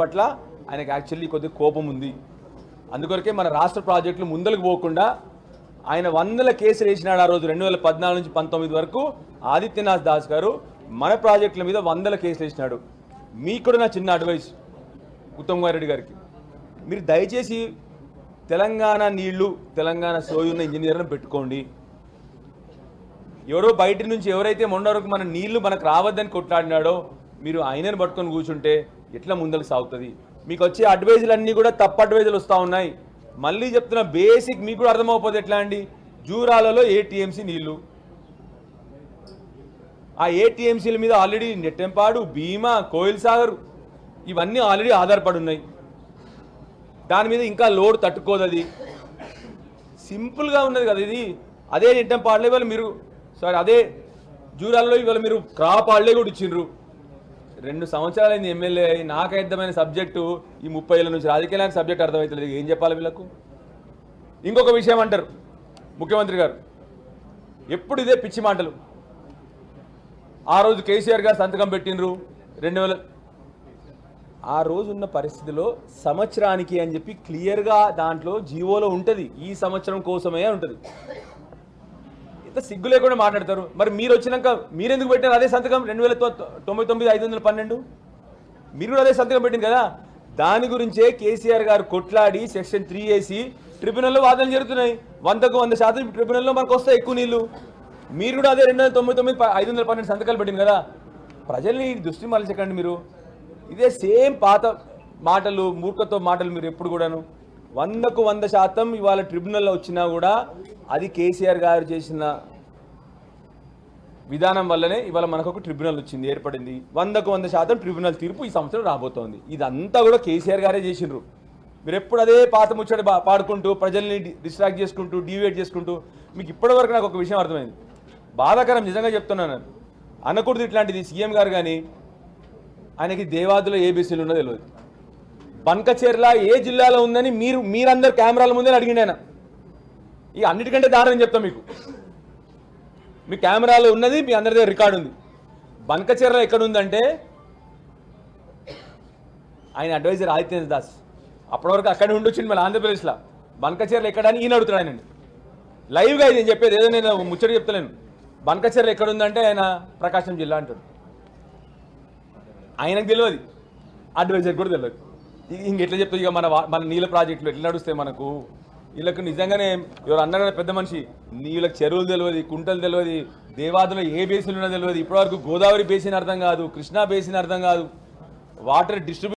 పట్ల ఆయనకు యాక్చువల్లీ కొద్దిగా కోపం ఉంది. అందుకొరకే మన రాష్ట్ర ప్రాజెక్టులు ముందలకు పోకుండా ఆయన వందల కేసులు వేసినాడు ఆ రోజు రెండు వేల పద్నాలుగు నుంచి పంతొమ్మిది వరకు ఆదిత్యనాథ్ దాస్ గారు మన ప్రాజెక్టుల మీద వందల కేసులు వేసినాడు. మీకు కూడా నా చిన్న అడ్వైస్ ఉత్తమ్ కుమార్ రెడ్డి గారికి. మీరు దయచేసి తెలంగాణ నీళ్ళు తెలంగాణ సోయున్న ఇంజనీర్లను పెట్టుకోండి. ఎవరో బయట నుంచి ఎవరైతే మొన్న వరకు మన నీళ్ళు మనకు రావద్దని కొట్లాడినాడో మీరు ఆయనను పట్టుకొని కూర్చుంటే ఎట్లా ముందరకు సాగుతుంది? మీకు వచ్చే అడ్వైజులు అన్నీ కూడా తప్పు అడ్వైజులు వస్తూ ఉన్నాయి. మళ్ళీ చెప్తున్న బేసిక్ మీకు కూడా అర్థమైపోతే ఎట్లా అండి? జూరాలలో ఏటీఎంసీ నీళ్ళు. ఆ ఏటీఎంసీల మీద ఆల్రెడీ నెట్టెంపాడు భీమా కోయిల్ సాగర్ ఇవన్నీ ఆల్రెడీ ఆధారపడి ఉన్నాయి దాని మీద ఇంకా లోడ్ తట్టుకోదు అది సింపుల్గా ఉన్నది కదా ఇది. అదే నెట్టెంపాడులో ఇవాళ మీరు సారీ అదే జూరాలలో ఇవాళ మీరు క్రాప్ హాలిడే కూడా ఇచ్చిండ్రు. రెండు సంవత్సరాలైంది ఎమ్మెల్యే అయ్యి నాకైద్దమైన సబ్జెక్టు ఈ ముప్పై ఏళ్ళ నుంచి రాజకీయాలకు సబ్జెక్ట్ అర్థమవుతలేదు. ఏం చెప్పాలి వీళ్ళకు? ఇంకొక విషయం అంటారు ముఖ్యమంత్రి గారు. ఎప్పుడు ఇదే పిచ్చి మాటలు. ఆ రోజు కేసీఆర్ గారు సంతకం పెట్టినరు రెండు వేల ఆ రోజు ఉన్న పరిస్థితిలో సంవత్సరానికి అని చెప్పి క్లియర్గా దాంట్లో జీవోలో ఉంటుంది. ఈ సంవత్సరం కోసమే ఉంటుంది. ఇంత సిగ్గు లేకుండా మాట్లాడతారు. మరి మీరు వచ్చినాక మీరు ఎందుకు పెట్టారు అదే సంతకం? రెండు వేల తొంభై తొమ్మిది ఐదు వందల పన్నెండు? మీరు కూడా అదే సంతకం పెట్టింది కదా? దాని గురించే కేసీఆర్ గారు కొట్లాడి సెక్షన్ త్రీ వేసి ట్రిబ్యునల్లో వాదనలు జరుగుతున్నాయి. వందకు వంద శాతం ట్రిబ్యునల్లో మనకు వస్తాయి ఎక్కువ నీళ్ళు. మీరు కూడా అదే రెండు వందల తొంభై తొమ్మిది ఐదు వందల పన్నెండు సంతకాలు పెట్టింది కదా? ప్రజల్ని దృష్టి మరల్చకండి మీరు. ఇదే సేమ్ పాత మాటలు మూర్ఖతో మాటలు మీరు ఎప్పుడు కూడాను. వందకు వంద శాతం ఇవాళ ట్రిబ్యునల్లో వచ్చినా కూడా అది కేసీఆర్ గారు చేసిన విధానం వల్లనే ఇవాళ మనకు ఒక ట్రిబ్యునల్ వచ్చింది ఏర్పడింది. వందకు వంద శాతం ట్రిబ్యునల్ తీర్పు ఈ సంవత్సరం రాబోతోంది. ఇదంతా కూడా కేసీఆర్ గారే చేసిండ్రు. మీరు ఎప్పుడు అదే పాత ముచ్చట బా- పాడుకుంటూ ప్రజల్ని డిస్ట్రాక్ట్ చేసుకుంటూ డివేట్ చేసుకుంటూ మీకు ఇప్పటివరకు నాకు ఒక విషయం అర్థమైంది. బాధాకరం నిజంగా చెప్తున్నాను అనకూడదు ఇట్లాంటిది సీఎం గారు కానీ ఆయనకి దేవాదులో ఏ బీసీలు ఉన్నదో తెలియదు బన్కచేర్ల ఏ జిల్లాలో ఉందని మీరు మీరందరు కెమెరాల ముందే అడిగిండి ఆయన. ఇక అన్నిటికంటే దారుణం చెప్తాం మీకు. మీ కెమెరాలో ఉన్నది మీ అందరి దగ్గర రికార్డు ఉంది. బన్కచెర్ల ఎక్కడ ఉందంటే ఆయన అడ్వైజర్ ఆదిత్య దాస్. అప్పటివరకు అక్కడే ఉండొచ్చింది మళ్ళీ ఆంధ్రప్రదేశ్లో. బన్కచెర్ల ఎక్కడ అని ఈయన అడుగుతాడు ఆయన లైవ్గా ఇది నేను చెప్పేది ఏదో నేను ముచ్చట చెప్తలేను. బన్కచెర్ల ఎక్కడ ఉందంటే ఆయన ప్రకాశం జిల్లా అంటాడు. ఆయనకు తెలియదు. అడ్వైజర్ కూడా తెలియదు. ఇ- ఇంక ఎట్లా చెప్తుంది ఇక మన మన నీళ్ళ ప్రాజెక్టులు ఎట్లా నడుస్తాయి మనకు? వీళ్ళకి నిజంగానే ఎవరు అన్నారు పెద్ద మనిషి నీళ్ళకి చెరువులు తెలియదు కుంటలు తెలియదు దేవాదులో ఏ బేసిన్ ఉన్నా తెలియదు. ఇప్పటివరకు గోదావరి బేసిన్ అర్థం కాదు కృష్ణా బేసిన్ అర్థం కాదు. వాటర్ డిస్ట్రిబ్యూ